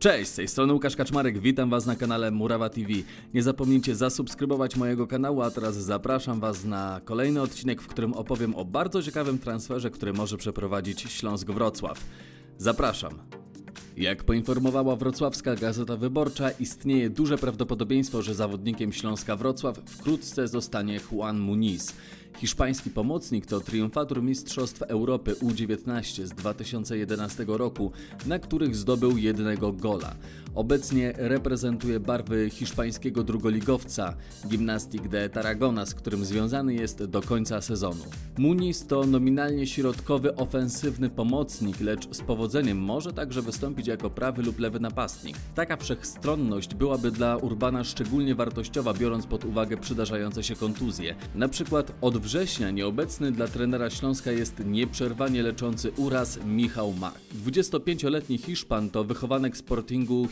Cześć, z tej strony Łukasz Kaczmarek, witam Was na kanale Murawa TV. Nie zapomnijcie zasubskrybować mojego kanału, a teraz zapraszam Was na kolejny odcinek, w którym opowiem o bardzo ciekawym transferze, który może przeprowadzić Śląsk Wrocław. Zapraszam. Jak poinformowała wrocławska Gazeta Wyborcza, istnieje duże prawdopodobieństwo, że zawodnikiem Śląska Wrocław wkrótce zostanie Juan Muniz. Hiszpański pomocnik to triumfator Mistrzostw Europy U19 z 2011 roku, na których zdobył jednego gola. Obecnie reprezentuje barwy hiszpańskiego drugoligowca Gimnastic de Tarragona, z którym związany jest do końca sezonu. Muniz to nominalnie środkowy, ofensywny pomocnik, lecz z powodzeniem może także wystąpić jako prawy lub lewy napastnik. Taka wszechstronność byłaby dla Urbana szczególnie wartościowa, biorąc pod uwagę przydarzające się kontuzje. Na przykład od września nieobecny dla trenera Śląska jest nieprzerwanie leczący uraz Michał Mak. 25-letni Hiszpan to wychowanek Sportingu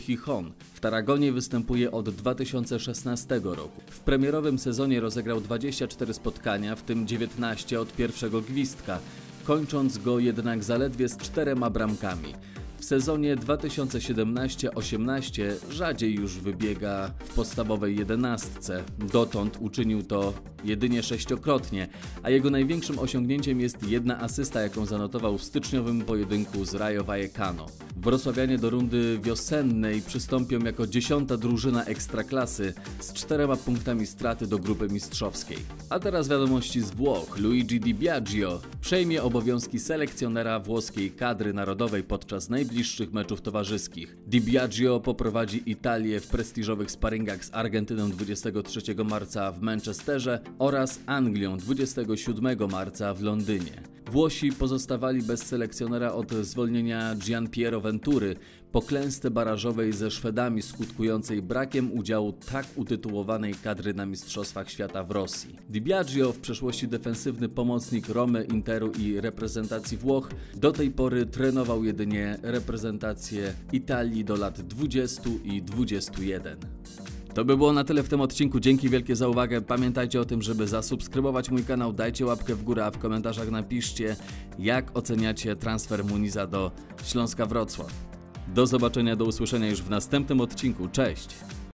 W Taragonie występuje od 2016 roku. W premierowym sezonie rozegrał 24 spotkania, w tym 19 od pierwszego gwizdka, kończąc go jednak zaledwie z czterema bramkami. W sezonie 2017-18 rzadziej już wybiega w podstawowej jedenastce. Dotąd uczynił to jedynie sześciokrotnie, a jego największym osiągnięciem jest jedna asysta, jaką zanotował w styczniowym pojedynku z Rayo Vallecano. Wrocławianie do rundy wiosennej przystąpią jako dziesiąta drużyna ekstraklasy z czterema punktami straty do grupy mistrzowskiej. A teraz wiadomości z Włoch. Luigi Di Biagio przejmie obowiązki selekcjonera włoskiej kadry narodowej podczas najbliższych meczów towarzyskich. Di Biagio poprowadzi Italię w prestiżowych sparingach z Argentyną 23 marca w Manchesterze oraz Anglią 27 marca w Londynie. Włosi pozostawali bez selekcjonera od zwolnienia Gian Piero Ventury po klęsce barażowej ze Szwedami skutkującej brakiem udziału tak utytułowanej kadry na Mistrzostwach Świata w Rosji. Di Biagio, w przeszłości defensywny pomocnik Romy, Interu i reprezentacji Włoch, do tej pory trenował jedynie reprezentację Italii do lat 20 i 21. To by było na tyle w tym odcinku. Dzięki wielkie za uwagę. Pamiętajcie o tym, żeby zasubskrybować mój kanał, dajcie łapkę w górę, a w komentarzach napiszcie, jak oceniacie transfer Muniza do Śląska Wrocław. Do zobaczenia, do usłyszenia już w następnym odcinku. Cześć!